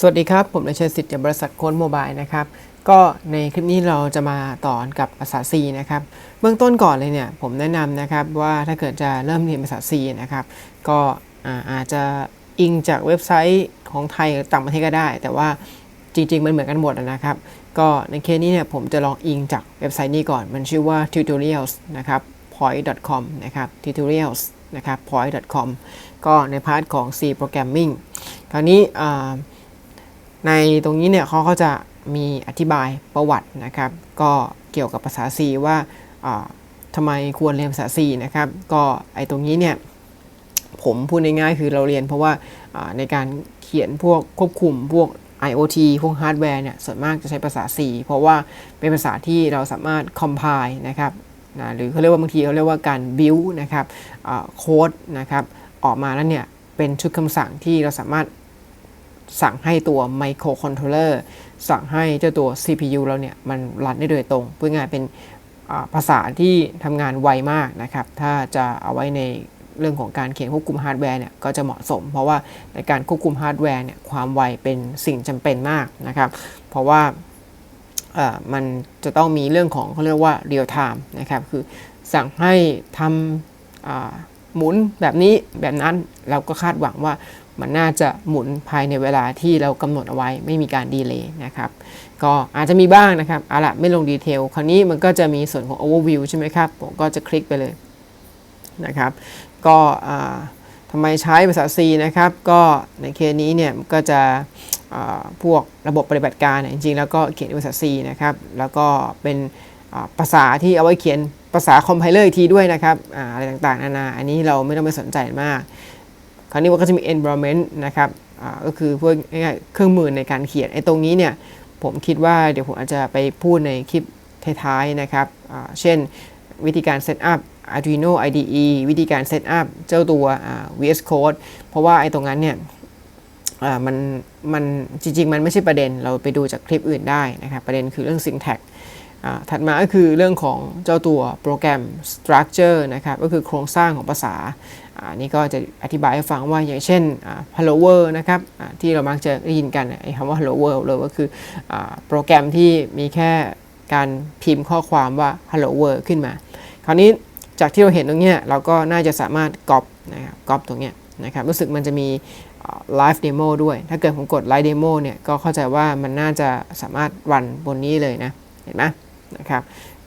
สวัสดีครับ ผมนายชษฐ์สิทธิ์จากบริษัทโค้ดโมบายนะครับ ก็ในคลิปนี้เราจะมาต่อกับภาษา C นะครับ เบื้องต้นก่อนเลยเนี่ยผมแนะนำนะครับว่าถ้าเกิดจะเริ่มเรียนภาษา C นะครับ ก็อาจจะอิงจากเว็บไซต์ของไทยต่างประเทศก็ได้ แต่ว่าจริง ๆ มันเหมือนกันหมดนะครับ ก็ในเคสนี้เนี่ยผมจะลองอิงจากเว็บไซต์นี้ก่อน มันชื่อว่า tutorials นะครับ point.com นะครับ tutorials นะครับ point.com ก็ในพาร์ทของ C programming คราวนี้อ่า ในตรงนี้เนี่ยเขาก็จะมีอธิบายประวัตินะครับ ก็เกี่ยวกับภาษา C ว่าอ่าทำไมควรเรียนภาษา C นะครับ ก็ไอ้ตรงนี้เนี่ยผมพูดง่ายๆคือเราเรียนเพราะว่าอ่าในการเขียนพวกควบคุมพวก IoT พวกฮาร์ดแวร์เนี่ยส่วนมากจะใช้ภาษา C เพราะว่าเป็นภาษาที่เราสามารถ compile นะครับนะหรือเขาเรียกว่าบางทีเขาเรียกว่าการ build นะครับโค้ดนะครับออกมาแล้วเนี่ยเป็นชุดคำสั่งที่เราสามารถ สั่งให้ตัวไมโครคอนโทรลเลอร์สั่งให้เจ้าตัว CPU เราเนี่ย มันรันได้โดยตรงเพูดง่ายเป็นภาษาที่ทำงานไวมากนะครับ ถ้าจะเอาไว้ในเรื่องของการเขียนควบคุมฮาร์ดแวร์เนี่ยก็จะเหมาะสม เพราะว่าในการควบคุมฮาร์ดแวร์เนี่ยความไวเป็นสิ่งจำเป็นมากนะครับ เพราะว่ามันจะต้องมีเรื่องของเขาเรียกว่า real time นะครับ คือสั่งให้ทำหมุนแบบนี้แบบนั้นเราก็คาดหวังว่า มันน่าจะหมุนภายในเวลาที่เรากำหนดเอาไว้ไม่มีการดีเลย์นะครับก็อาจจะมีบ้างนะครับเอาละไม่ลงดีเทลคราวนี้มันก็จะมีส่วนของ overview ใช่ไหมครับผมก็จะคลิกไปเลยนะครับ ก็ทำไมใช้ภาษา C นะครับ ก็ในเคสนี้เนี่ยก็จะพวกระบบปฏิบัติการเนี่ยจริงๆ แล้วก็เขียนภาษา C นะครับ แล้วก็เป็นภาษาที่เอาไว้เขียนภาษาคอมไพเลอร์ทีด้วยนะครับอะไรต่างๆ นานา อันนี้เราไม่ต้องไปสนใจมาก คราวนี้มันก็จะมี environment นะครับก็คือพวกง่ายๆเครื่องมือในการเขียนไอ้ตรงนี้เนี่ยผมคิดว่าเดี๋ยวผมอาจจะไปพูดในคลิปท้ายๆนะครับเช่นวิธีการ set up Arduino IDE วิธีการ set up เจ้าตัว VS Code เพราะว่าไอ้ตรงนั้นเนี่ยมันมันจริงๆ มันไม่ใช่ประเด็นเราไปดูจากคลิปอื่นได้นะครับ ประเด็นคือเรื่อง syntax ถัดมาก็คือเรื่องของเจ้าตัวโปรแกรม structure นะครับ ก็คือโครงสร้างของภาษา อันนี้ก็จะอธิบายให้ฟังว่าอย่างเช่น hello world นะครับที่เรามักจะได้ยินกันไอ้คำว่า hello world เลยก็คืออโปรแกรมที่มีแค่การพิมพ์ข้อความว่า hello world ขึ้นมา คราวนี้จากที่เราเห็นตรงนี้เราก็น่าจะสามารถก๊อปนะครับก๊อปตรงนี้นะครับรู้สึกมันจะมี live demo ด้วย ถ้าเกิดผมกด live demo เนี่ยก็เข้าใจว่ามันน่าจะสามารถรันบนนี้เลยนะ เห็นไหมนะครับ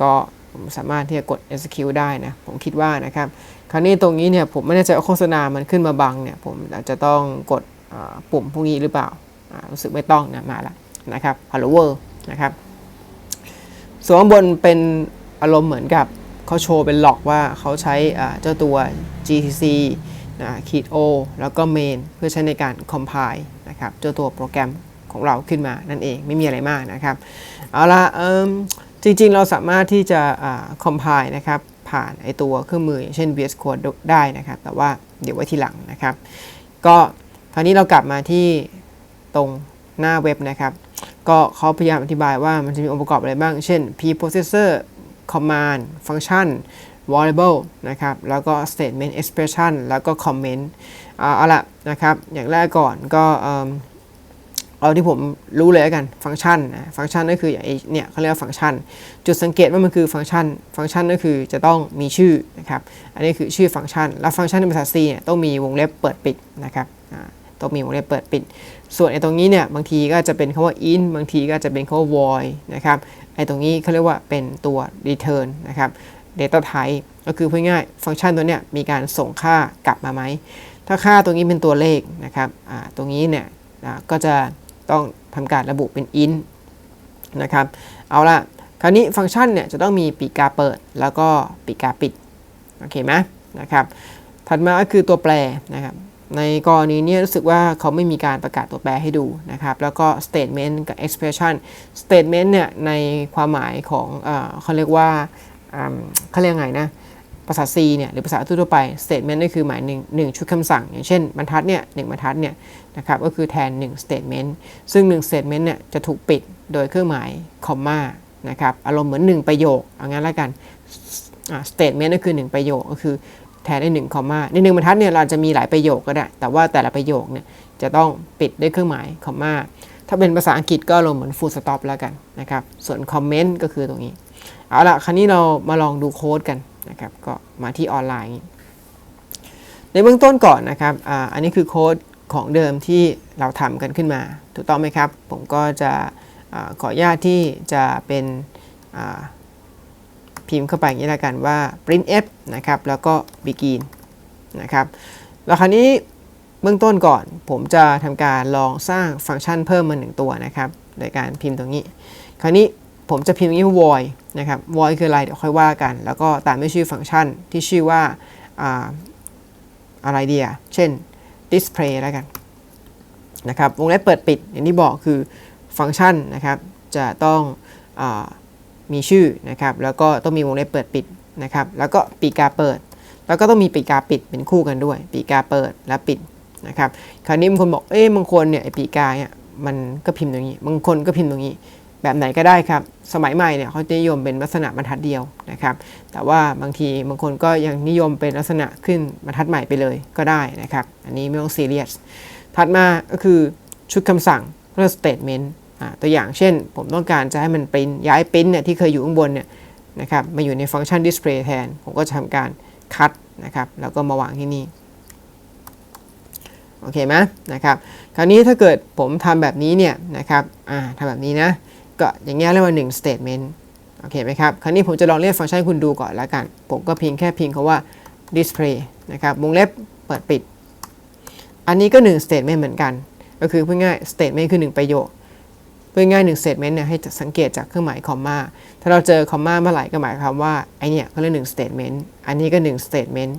ก็ผมสามารถที่จะกด execute ได้นะ ผมคิดว่านะครับ คราวนี้ตรงนี้เนี่ยผมไม่แน่ใจว่าโฆษณามันขึ้นมาบังเนี่ยผมอาจจะต้องกดปุ่มพวกนี้หรือเปล่า รู้สึกไม่ต้องนะมาล้วนะครับ Hello World นะครับ ส่วนข้างบนเป็นอารมณ์เหมือนกับเขาโชว์เป็นหลอกว่าเขาใช้เจ้าตัว GTC นะขีด O แล้วก็ main เพื่อใช้ในการ compile นะครับเจ้าตัวโปรแกรมของเราขึ้นมานั่นเองไม่มีอะไรมากนะครับ เอาละจริงๆเราสามารถที่จะ compile นะครับ ผ่านไอตัวเครื่องมืออย่างเช่น VS Code ได้นะครับ แต่ว่าเดี๋ยวไว้ทีหลังนะครับ ก็คราวนี้เรากลับมาที่ตรงหน้าเว็บนะครับ ก็เขาพยายามอธิบายว่ามันจะมีองค์ประกอบอะไรบ้าง เช่น preprocessor command function variable นะครับ แล้วก็ statement expression แล้วก็ comment เอาละนะครับ อย่างแรกก่อนก็ เอาที่ผมรู้เลยกันฟังก์ชันนะฟังก์ชันก็คืออย่างเนี่ยเขาเรียกว่าฟังก์ชัน จุดสังเกตว่ามันคือฟังก์ชัน ฟังก์ชันก็คือจะต้องมีชื่อนะครับอันนี้คือชื่อฟังก์ชัน แล้วฟังก์ชันในภาษา C เนี่ยต้องมีวงเล็บเปิดปิดนะครับต้องมีวงเล็บเปิดปิด ส่วนไอ้ตรงนี้เนี่ยบางทีก็จะเป็นคำว่า in บางทีก็จะเป็นคำว่า void นะครับไอ้ตรงนี้เขาเรียกว่าเป็นตัว return นะครับ data type ก็คือพูดง่ายฟังก์ชันตัวเนี้ยมีการส่งค่ากลับมาไหมถ้าค่าตรงนี้เป็นตัวเลขนะครับตรงนี้เนี่ยก็จะ ต้องทำการระบุเป็น int นะครับ เอาละคราวนี้ฟังก์ชันเนี่ยจะต้องมีปีกาเปิดแล้วก็ปีกาปิด โอเคไหมนะครับ ถัดมาก็คือตัวแปรนะครับ ในกรณีนี้รู้สึกว่าเขาไม่มีการประกาศตัวแปรให้ดูนะครับ แล้วก็ statement กับ expression statement เนี่ยในความหมายของเอเขาเรียกว่าเขาเรียกไงนะ ภาษา C เนี่ยหรือภาษาทั่วไป statement นี่คือหมายหนึ่งหนึ่งชุดคำสั่ง อย่างเช่นบรรทัดเนี่ยหนึ่งบรรทัดเนี่ยนะครับก็คือแทน 1 statement ซึ่ง 1 statement เนี่ยจะถูกปิดโดยเครื่องหมายคอมมานะครับอารมณ์เหมือน 1 ประโยคเอางั้นล้วกัน statement ก็คือ 1 ประโยคก็คือแทนได้1คอมมาในหนึ่งบรรทัดเนี่ยเราจะมีหลายประโยคก็ได้ แต่ว่าแต่ละประโยคเนี่ยจะต้องปิดด้วยเครื่องหมายคอมมาถ้าเป็นภาษาอังกฤษก็ลงเหมือน full stop แล้วกันนะครับ ส่วนคอมเมนต์ก็คือตรงนี้ เอาละคราวนี้เรามาลองดูโค้ดกัน นะครับก็มาที่ออนไลน์ ในเบื้องต้นก่อนนะครับออันนี้คือโค้ดของเดิมที่เราทำกันขึ้นมา ถูกต้องไหมครับ ผมก็จะอขออนุญาตที่จะเป็นพิมพ์เข้าไปอย่างนี้แล้วกันว่า printf นะครับแล้วก็ begin นะครับแล้วคราวนี้เบื้องต้นก่อน ผมจะทำการลองสร้างฟังก์ชันเพิ่มมาหนึ่งตัวนะครับโดยการพิมพ์ตรงนี้ คราวนี้ ผมจะพิมพ์อย่างนี้ void นะครับ void คืออะไร เดี๋ยวค่อยว่ากัน แล้วก็ตามด้วยชื่อฟังก์ชันที่ชื่อว่าอะไรเดียเช่น display แล้วกันนะครับวงเล็บเปิดปิดอย่างที่บอกคือฟังก์ชันนะครับจะต้องอมีชื่อนะครับแล้วก็ต้องมีวงเล็บเปิดปิดนะครับแล้วก็ปีกาเปิด แล้วก็ต้องมีปีกาปิดเป็นคู่กันด้วย ปีกาเปิดและปิดนะครับคราวนี้บางคนบอกเอ๊ะบางคนเนี่ยไอปีกาเนี่ยมันก็พิมพ์ตรงนี้ บางคนก็พิมพ์ตรงนี้ แบบไหนก็ได้ครับ สมัยใหม่เนี่ยเขาจะนิยมเป็นลักษณะบรรทัดเดียวนะครับ แต่ว่าบางทีบางคนก็ยังนิยมเป็นลักษณะขึ้นบรรทัดใหม่ไปเลยก็ได้นะครับ อันนี้ไม่ต้องซีเรียส ถัดมาก็คือชุดคำสั่งเรียก statement อ่าตัวอย่างเช่น ผมต้องการจะให้มันปริ้นย้ายปริ้นเนี่ยที่เคยอยู่ข้างบนเนี่ยนะครับมาอยู่ในฟังก์ชัน display แทน ผมก็จะทำการคัดนะครับแล้วก็มาวางที่นี่โอเคไหมนะครับ คราวนี้ถ้าเกิดผมทำแบบนี้เนี่ยนะครับอ่าทำแบบนี้นะ ก็อย่างเงี้ยเรียกว่า1 statement โอเคไหมครับ คราวนี้ผมจะลองเรียกฟังก์ชันคุณดูก่อนล้วกัน ผมก็เพียงแค่เพียงคาว่า display นะครับ วงเล็บเปิดปิด อันนี้ก็1 statement เหมือนกัน ก็คือพูดง่าย statement คือ 1 ประโยคพูดง่าย1 statement เนี่ยให้สังเกตจากเครื่องหมายคอมมา ถ้าเราเจอคอมมาเมื่อไหร่ก็หมายความว่าไอเนี่ยก็เรียก1 statement อันนี้ก็1 statement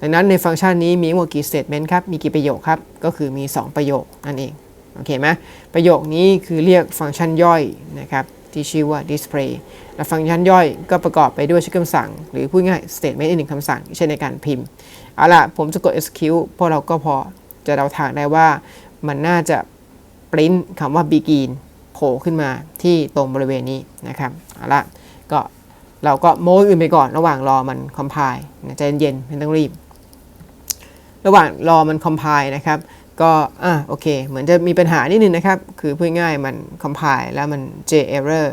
ดังนั้นในฟังก์ชันนี้มีหมดกี่ statement ครับ มีกี่ประโยคครับ ก็คือมี 2 ประโยคนั่นเอง โอเคไหมประโยคนี้คือเรียกฟังก์ชันย่อยนะครับที่ชื่อว่า display และฟังก์ชันย่อยก็ประกอบไปด้วยชื่อคำสั่ง หรือพูดง่าย statement อีกหนึ่งคำสั่งที่ใช้ในการพิมพ์ เอาล่ะ ผมจะกด execute พวกเราก็พอจะเดาทางได้ว่ามันน่าจะ print คำว่า begin โผล่ขึ้นมาที่ตรงบริเวณนี้นะครับ เอาล่ะ ก็เราก็โม้อื่นไปก่อนระหว่างรอมัน compile ใจเย็นๆไม่ต้องรีบ ระหว่างรอมัน compile นะครับ ก็อะโอเค เหมือนจะมีปัญหานิดนึงนะครับ คือพูดง่ายมัน compile แล้วมัน j error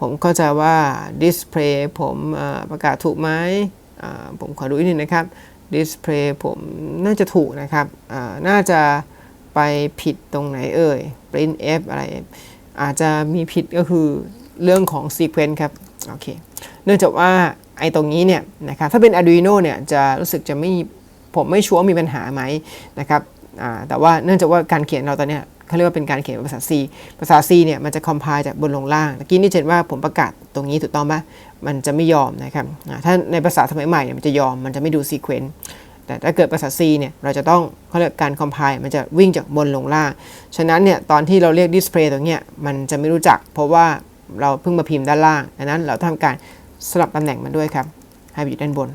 ผมเข้าใจว่า display ผมประกาศถูกไหมผมขอดูอีกนิดนึงนะครับ display ผมน่าจะถูกนะครับ น่าจะไปผิดตรงไหนเอ่ย print f อะไร อาจจะมีผิดก็คือเรื่องของ sequence ครับ โอเค เนื่องจากว่าไอ้ตรงนี้เนี่ยนะครับ ถ้าเป็น Arduino เนี่ยจะรู้สึกจะไม่ผมไม่ชัวร์มีปัญหาไหมนะครับ แต่ว่าเนื่องจากว่าการเขียนเราตอนนี้เขาเรียกว่าเป็นการเขียนภาษา C ภาษา C เนี่ยมันจะ compile จากบนลงล่างตะกี้นี่เห็นว่าผมประกาศตรงนี้ถูกต้องปะมันจะไม่ยอมนะครับถ้าในภาษาสมัยใหม่เนี่ยมันจะยอมมันจะไม่ดู sequence แต่ถ้าเกิดภาษา C เนี่ยเราจะต้องเขาเรียกการ compile มันจะวิ่งจากบนลงล่าง ฉะนั้นเนี่ยตอนที่เราเรียก display ตรงเนี้ยมันจะไม่รู้จัก เพราะว่าเราเพิ่งมาพิมพ์ด้านล่างดังนั้นเราทำการสลับตำแหน่งมันด้วยครับให้ไปอยู่ด้านบน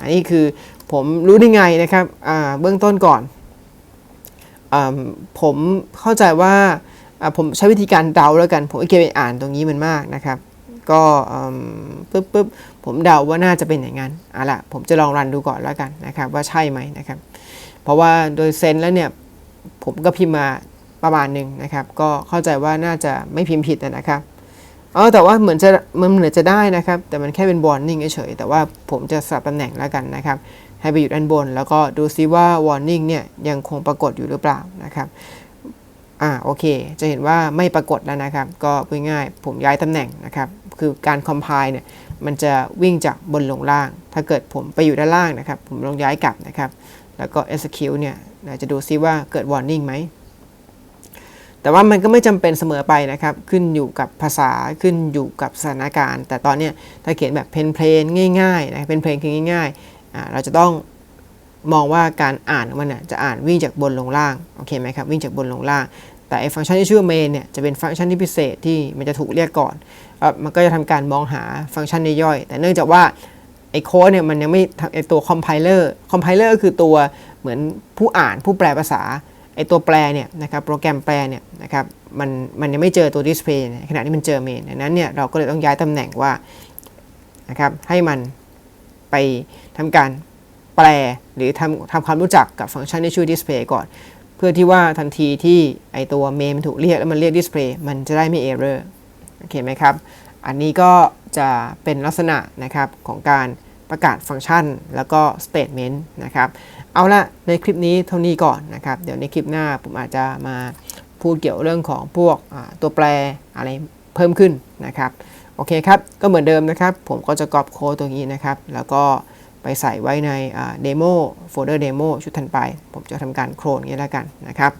อันนี้คือผมรู้ได้ไงนะครับเบื้องต้นก่อน ผมเข้าใจว่าผมใช้วิธีการเดาแล้วกัน ผมเก็บไปอ่านตรงนี้มันมากนะครับ ก็ปึ๊บปึ๊บผมเดาว่าน่าจะเป็นอย่างนั้นเอาล่ะผมจะลองรันดูก่อนแล้วกันนะครับ ว่าใช่ไหมนะครับ เพราะว่าโดยเซนแล้วเนี่ยผมก็พิมพ์มาประมาณหนึ่งนะครับ ก็เข้าใจว่าน่าจะไม่พิมพ์ผิดนะครับอ๋อแต่ว่าเหมือนจะมันเหมือนจะได้นะครับ แต่มันแค่เป็น warning เฉยแต่ว่าผมจะสลับตำแหน่งแล้วกันนะครับ ให้ไปอยู่ด้านบน แล้วก็ดูซิว่า warning เนี่ยยังคงปรากฏอยู่หรือเปล่านะครับอ่าโอเค จะเห็นว่าไม่ปรากฏแล้วนะครับ ก็พูดง่ายๆผมย้ายตำแหน่งนะครับ คือการ compile เนี่ยมันจะวิ่งจากบนลงล่าง ถ้าเกิดผมไปอยู่ด้านล่างนะครับ ผมลองย้ายกลับนะครับ แล้วก็ execute เนี่ยจะดูซิว่าเกิด warning ไหม แต่ว่ามันก็ไม่จำเป็นเสมอไปนะครับ ขึ้นอยู่กับภาษาขึ้นอยู่กับสถานการณ์ แต่ตอนเนี้ยถ้าเขียนแบบเพนเพลนง่ายๆนะเพนเพลนคือง่าย เราจะต้องมองว่าการอ่านมันน่ะจะอ่านวิ่งจากบนลงล่างโอเคไหมครับวิ่งจากบนลงล่าง แต่ไอ้ฟังก์ชันที่ชื่อ main เนี่ยจะเป็นฟังก์ชันที่พิเศษที่มันจะถูกเรียกก่อนอมันก็จะทำการมองหาฟังก์ชันย่อยแต่เนื่องจากว่าไอ้โค้ดเนี่ยมันยังไม่ไอ้ตัว compiler compiler คือตัวเหมือนผู้อ่านผู้แปลภาษาไอตัวแปลเนี่ยนะครับโปรแกรมแปลเนี่ยนะครับมันมันยังไม่เจอตัว display ขณะที่มันเจอ main ดังนั้นเนี่ยเราก็เลยต้องย้ายตำแหน่งว่านะครับให้มัน ไปทำการแปลหรือทำทำความรู้จักกับฟังก์ชันที่ชื่อ display ก่อน เพื่อที่ว่าทันทีที่ไอตัวเมนมันถูกเรียกแล้วมันเรียก display มันจะได้ไม่ error โอเคไหมครับ อันนี้ก็จะเป็นลักษณะนะครับของการประกาศฟังก์ชัน แล้วก็ statement นะครับ เอาละในคลิปนี้เท่านี้ก่อนนะครับ เดี๋ยวในคลิปหน้าผมอาจจะมาพูดเกี่ยวเรื่องของพวกตัวแปรอะไรเพิ่มขึ้นนะครับ โอเคครับ ก็เหมือนเดิมนะครับ ผมก็จะกรอบโค้ดตรงนี้นะครับ แล้วก็ไปใส่ไว้ในเดโมโฟลเดอร์เดโมชุดถัดไป ผมจะทำการโคลนนี้แล้วกันนะครับ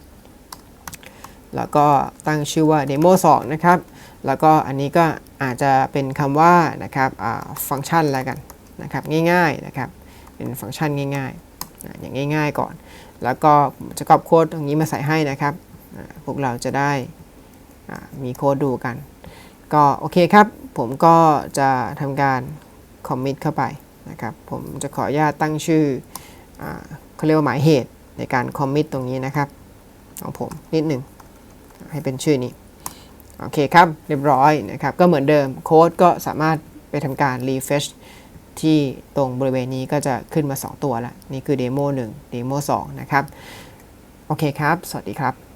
แล้วก็ตั้งชื่อว่า Demo 2นะครับ แล้วก็อันนี้ก็อาจจะเป็นคำว่านะครับฟังก์ชันแล้วกันนะครับ ง่ายๆนะครับ เป็นฟังก์ชันง่ายๆ อย่างง่าย ๆ ก่อน แล้วก็ผมจะกรอบโค้ดตรงนี้มาใส่ให้นะครับ พวกเราจะได้มีโค้ดดูกัน ก็โอเคครับ ผมก็จะทำการคอมมิตเข้าไปนะครับ ผมจะขออนุญาตตั้งชื่ออเขาเรียกว่าหมายเหตุในการคอมมิตตรงนี้นะครับของผมนิดหนึ่งให้เป็นชื่อนี้ โอเคครับ เรียบร้อยนะครับ ก็เหมือนเดิมโค้ดก็สามารถไปทำการ refresh ที่ตรงบริเวณนี้ก็จะขึ้นมา 2 ตัวแล้วนี่คือ demo 1 demo 2นะครับ โอเคครับ สวัสดีครับ